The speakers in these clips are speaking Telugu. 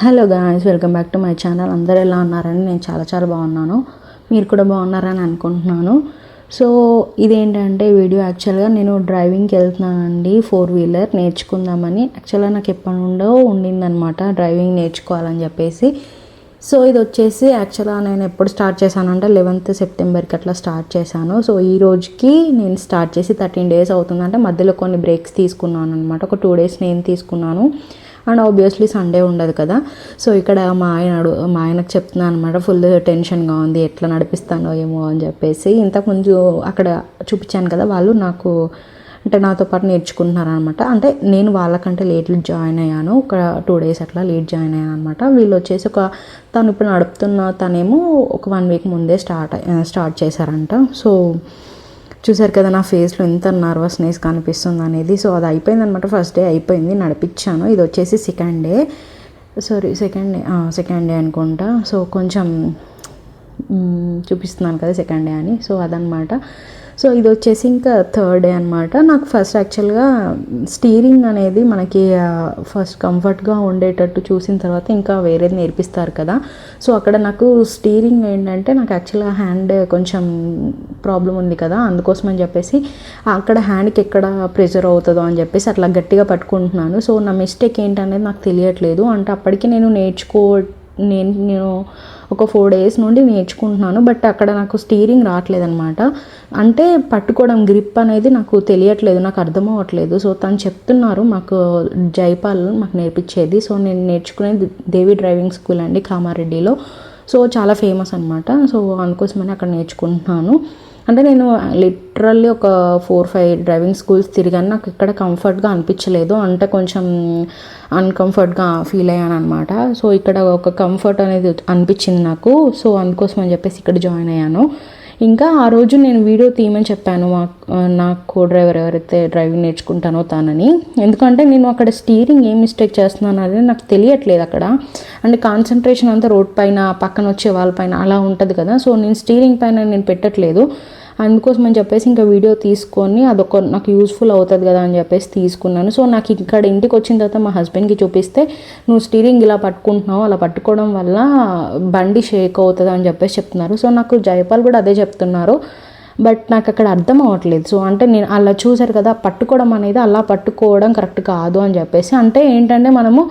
Hello guys welcome back to my channel. అందరు ఎలా ఉన్నారని నేను చాలా చాలా బాగున్నాను. మీరు కూడా బాగున్నారని అనుకుంటున్నాను. సో ఇదేంటంటే వీడియో యాక్చువల్గా నేను డ్రైవింగ్కి వెళ్తున్నానండి. Four wheeler నేర్చుకుందామని. యాక్చువల్గా నాకు ఎప్పటి నుండో ఉండిందనమాట డ్రైవింగ్ నేర్చుకోవాలని చెప్పేసి. సో ఇది వచ్చేసి యాక్చువల్గా నేను ఎప్పుడు స్టార్ట్ చేశానంటే లెవెన్త్ సెప్టెంబర్కి అట్లా స్టార్ట్ చేశాను. సో ఈ రోజుకి నేను స్టార్ట్ చేసి థర్టీన్ డేస్ అవుతుందంటే మధ్యలో కొన్ని బ్రేక్స్ తీసుకున్నాను అనమాట ఒక టూ డేస్ నేను తీసుకున్నాను. అండ్ ఆబ్వియస్లీ సండే ఉండదు కదా. సో ఇక్కడ మా ఆయన అడు మా ఆయనకు చెప్తున్నాను అనమాట ఫుల్ టెన్షన్గా ఉంది ఎట్లా నడిపిస్తానో ఏమో అని చెప్పేసి. ఇంతకుముందు అక్కడ చూపించాను కదా వాళ్ళు నాకు అంటే నాతో పాటు నేర్చుకుంటున్నారు అనమాట అంటే నేను వాళ్ళకంటే లేట్ జాయిన్ అయ్యాను ఒక టూ డేస్ అట్లా లేట్ జాయిన్ అయ్యాను అనమాట వీళ్ళు వచ్చేసి ఒక తను ఇప్పుడు నడుపుతున్న తనేమో ఒక వన్ వీక్ ముందే స్టార్ట్ స్టార్ట్ చేశారంట. సో చూసారు కదా నా ఫేస్లో ఎంత నర్వస్నెస్ కనిపిస్తుంది అనేది. సో అది అయిపోయింది అనమాట ఫస్ట్ డే అయిపోయింది నడిపించాను. ఇది వచ్చేసి second day. Sorry second day. Second day అనుకుంటా. సో కొంచెం చూపిస్తున్నాను కదా సెకండ్ డే అని. సో అదనమాట సో ఇది వచ్చేసి ఇంకా థర్డ్ డే అనమాట నాకు ఫస్ట్ యాక్చువల్గా స్టీరింగ్ అనేది మనకి ఫస్ట్ కంఫర్ట్గా ఉండేటట్టు చూసిన తర్వాత ఇంకా వేరేది నేర్పిస్తారు కదా. సో అక్కడ నాకు స్టీరింగ్ ఏంటంటే నాకు యాక్చువల్గా హ్యాండ్ కొంచెం ప్రాబ్లం ఉంది కదా. అందుకోసం అని చెప్పేసి అక్కడ హ్యాండ్కి ఎక్కడ ప్రెషర్ అవుతుందో అని చెప్పేసి అట్లా గట్టిగా పట్టుకుంటున్నాను. సో నా మిస్టేక్ ఏంటనేది నాకు తెలియట్లేదు. అంటే అప్పటికి నేను నేర్చుకో నేను నేను ఒక ఫోర్ డేస్ నుండి నేర్చుకుంటున్నాను బట్ అక్కడ నాకు స్టీరింగ్ రావట్లేదనమాట అంటే పట్టుకోవడం గ్రిప్ అనేది నాకు తెలియట్లేదు నాకు అర్థం అవ్వట్లేదు సో తను చెప్తున్నారు మాకు జైపాల్ మాకు నేర్పించేది. సో నేను నేర్చుకునేది దేవి డ్రైవింగ్ స్కూల్ అండి కామారెడ్డిలో. సో చాలా ఫేమస్ అనమాట సో అందుకోసమని అక్కడ నేర్చుకుంటున్నాను. అంటే నేను లిటరల్లీ ఒక ఫోర్ ఫైవ్ డ్రైవింగ్ స్కూల్స్ తిరిగాను. నాకు ఇక్కడ కంఫర్ట్గా అనిపించలేదు. అంటే కొంచెం అన్కంఫర్ట్గా ఫీల్ అయ్యాను అనమాట సో ఇక్కడ ఒక కంఫర్ట్ అనేది అనిపించింది నాకు. సో అందుకోసం అని చెప్పేసి ఇక్కడ జాయిన్ అయ్యాను. ఇంకా ఆ రోజు నేను వీడియో తీయమని చెప్పాను మా నా కో డ్రైవర్ ఎవరైతే డ్రైవింగ్ నేర్చుకుంటానో తానని. ఎందుకంటే నేను అక్కడ స్టీరింగ్ ఏం మిస్టేక్ చేస్తున్నాను అనేది నాకు తెలియట్లేదు అక్కడ. అంటే కాన్సన్ట్రేషన్ అంతా రోడ్ పైన పక్కన వచ్చే వాళ్ళ పైన అలా ఉంటుంది కదా. సో నేను స్టీరింగ్ పైన నేను పెట్టట్లేదు. అందుకోసం అని చెప్పేసి ఇంకా వీడియో తీసుకొని అదొక నాకు యూస్ఫుల్ అవుతుంది కదా అని చెప్పేసి తీసుకున్నాను. సో నాకు ఇక్కడ ఇంటికి వచ్చిన తర్వాత మా హస్బెండ్కి చూపిస్తే నువ్వు స్టీరింగ్ ఇలా పట్టుకుంటున్నావు అలా పట్టుకోవడం వల్ల బండి షేక్ అవుతుంది అని చెప్పేసి చెప్తున్నారు. సో నాకు జైపాల్ కూడా అదే చెప్తున్నారు. బట్ నాకు అక్కడ అర్థం అవ్వట్లేదు. సో అంటే నేను అలా చూశారు కదా పట్టుకోవడం అనేది అలా పట్టుకోవడం కరెక్ట్ కాదు అని చెప్పేసి. అంటే ఏంటంటే మనము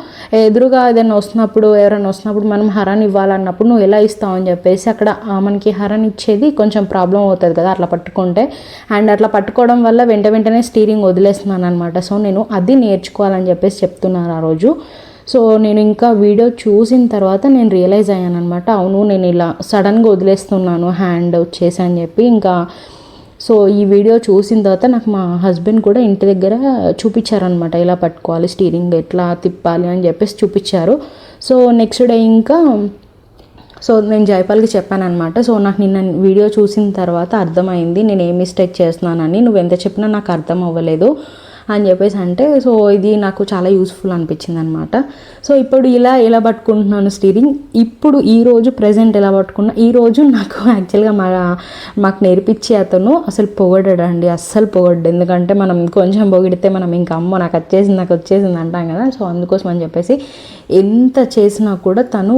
ఎదురుగా ఏదైనా వస్తున్నప్పుడు ఎవరైనా వస్తున్నప్పుడు మనం హరాన్ ఇవ్వాలన్నప్పుడు నువ్వు ఎలా ఇస్తావు అని చెప్పేసి అక్కడ మనకి హరాన్ ఇచ్చేది కొంచెం ప్రాబ్లం అవుతుంది కదా అట్లా పట్టుకుంటే. అండ్ అట్లా పట్టుకోవడం వల్ల వెంట వెంటనే స్టీరింగ్ వదిలేస్తున్నాను అనమాట సో నేను అది నేర్చుకోవాలని చెప్పేసి చెప్తున్నారు ఆ రోజు. సో నేను ఇంకా వీడియో చూసిన తర్వాత నేను రియలైజ్ అయ్యాను అనమాట అవును నేను ఇలా సడన్గా వదిలేస్తున్నాను హ్యాండ్ వచ్చేసి అని చెప్పి. ఇంకా సో ఈ వీడియో చూసిన తర్వాత నాకు మా హస్బెండ్ కూడా ఇంటి దగ్గర చూపించారనమాట ఇలా పట్టుకోవాలి స్టీరింగ్ ఎట్లా తిప్పాలి అని చెప్పేసి చూపించారు. సో నెక్స్ట్ డే ఇంకా సో నేను జైపాల్కి చెప్పానమాట సో నాకు నిన్న వీడియో చూసిన తర్వాత అర్థమైంది నేను ఏ మిస్టేక్ చేస్తున్నానని. నువ్వు ఎంత చెప్పినా నాకు అర్థం అవ్వలేదు. అని చెప్పేసి అంటే సో ఇది నాకు చాలా యూస్ఫుల్ అనిపించింది అనమాట సో ఇప్పుడు ఇలా ఎలా పట్టుకుంటున్నాను స్టీరింగ్. ఇప్పుడు ఈరోజు ప్రజెంట్ ఎలా పట్టుకున్నా ఈ రోజు నాకు యాక్చువల్గా మా మాకు నేర్పించే అతను అసలు పొగడండి అస్సలు పొగడ్డు ఎందుకంటే మనం కొంచెం పొగిడితే మనం ఇంకా అమ్మో నాకు వచ్చేసింది నాకు వచ్చేసింది అంటాం కదా. సో అందుకోసం అని చెప్పేసి ఎంత చేసినా కూడా తను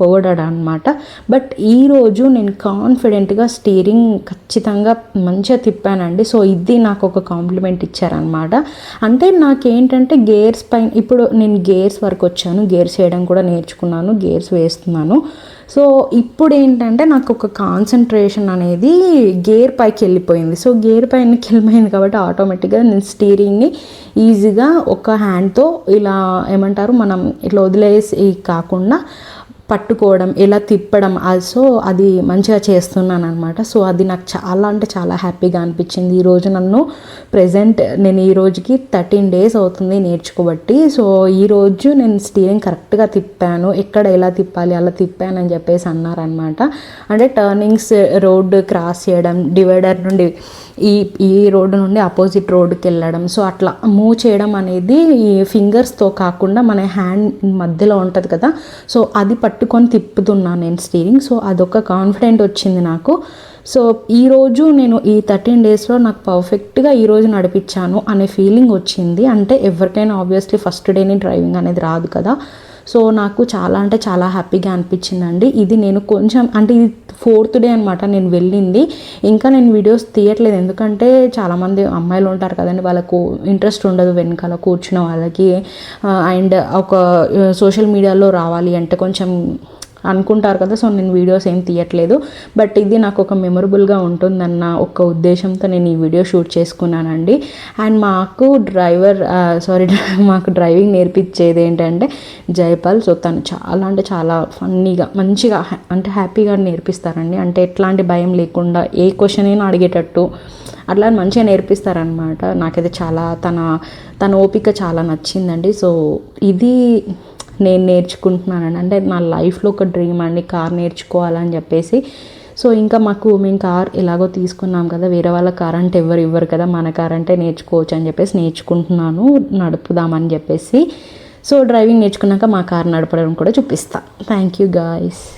పొగడాడు అనమాట బట్ ఈరోజు నేను కాన్ఫిడెంట్గా స్టీరింగ్ ఖచ్చితంగా మంచిగా తిప్పానండి. సో ఇది నాకు ఒక కాంప్లిమెంట్ ఇచ్చారనమాట అంటే నాకేంటంటే గేర్స్ పైన ఇప్పుడు నేను గేర్స్ వరకు వచ్చాను. గేర్స్ వేయడం కూడా నేర్చుకున్నాను. గేర్స్ వేస్తున్నాను. సో ఇప్పుడు ఏంటంటే నాకు ఒక కాన్సన్ట్రేషన్ అనేది గేర్ పైకి వెళ్ళిపోయింది. సో గేర్ పైనకి వెళ్ళిపోయింది కాబట్టి ఆటోమేటిక్గా నేను స్టీరింగ్ని ఈజీగా ఒక హ్యాండ్తో ఇలా ఏమంటారు మనం ఇట్లా వదిలేసి కాకుండా పట్టుకోవడం ఎలా తిప్పడం ఆల్సో సో అది మంచిగా చేస్తున్నాను అనమాట సో అది నాకు చాలా అంటే చాలా హ్యాపీగా అనిపించింది. ఈరోజు నన్ను ప్రజెంట్ నేను ఈ రోజుకి థర్టీన్ డేస్ అవుతుంది నేర్చుకోబట్టి. సో ఈరోజు నేను స్టీరింగ్ కరెక్ట్గా తిప్పాను. ఎక్కడ ఎలా తిప్పాలి అలా తిప్పాను అని చెప్పేసి అన్నారనమాట అంటే టర్నింగ్స్ రోడ్ క్రాస్ చేయడం డివైడర్ నుండి ఈ ఈ రోడ్డు నుండి ఆపోజిట్ రోడ్డుకి వెళ్ళడం. సో అట్లా మూవ్ చేయడం అనేది ఈ ఫింగర్స్తో కాకుండా మన హ్యాండ్ మధ్యలో ఉంటుంది కదా. సో అది పట్టు పట్టుకొని తిప్పుతున్నాను నేను స్టీరింగ్. సో అదొక కాన్ఫిడెంట్ వచ్చింది నాకు. సో ఈరోజు నేను ఈ థర్టీన్ డేస్లో నాకు పర్ఫెక్ట్గా ఈరోజు నడిపించాను అనే ఫీలింగ్ వచ్చింది. అంటే ఎవరికైనా ఆబ్వియస్లీ ఫస్ట్ డేని డ్రైవింగ్ అనేది రాదు కదా. సో నాకు చాలా అంటే చాలా హ్యాపీగా అనిపించిందండి. ఇది నేను కొంచెం అంటే ఇది ఫోర్త్ డే అనమాట నేను వెళ్ళింది. ఇంకా నేను వీడియోస్ తీయట్లేదు. ఎందుకంటే చాలామంది అమ్మాయిలు ఉంటారు కదండి వాళ్ళకు ఇంట్రెస్ట్ ఉండదు వెనకాల కూర్చున్న వాళ్ళకి. అండ్ ఒక సోషల్ మీడియాలో రావాలి అంటే కొంచెం అనుకుంటారు కదా సో నేను వీడియోస్ ఏం తీయట్లేదు. బట్ ఇది నాకు ఒక మెమొరబుల్గా ఉంటుందన్న ఒక ఉద్దేశంతో నేను ఈ వీడియో షూట్ చేసుకున్నానండి. అండ్ మాకు డ్రైవర్ సారీ మాకు డ్రైవింగ్ నేర్పించేది ఏంటంటే జైపాల్. సో తను చాలా అంటే చాలా ఫన్నీగా మంచిగా హ్యా- అంటే హ్యాపీగా నేర్పిస్తారండి. అంటే ఎట్లాంటి భయం లేకుండా ఏ క్వశ్చన్ అయినా అడిగేటట్టు అట్లా మంచిగా నేర్పిస్తారనమాట నాకైతే చాలా తన తన ఓపిక చాలా నచ్చిందండి. సో ఇది నేను నేర్చుకుంటున్నానండి అంటే నా లైఫ్లో ఒక డ్రీమ్ అండి కార్ నేర్చుకోవాలని చెప్పేసి. సో ఇంకా మాకు మేము కార్ ఎలాగో తీసుకున్నాం కదా వేరే వాళ్ళ కార్ అంటే ఎవరు ఇవ్వరు కదా మన కార్ అంటే నేర్చుకోవచ్చు అని చెప్పేసి నేర్చుకుంటున్నాను నడుపుదామని చెప్పేసి. సో డ్రైవింగ్ నేర్చుకున్నాక మా కార్ నడపడం కూడా చూపిస్తా. Thank you guys.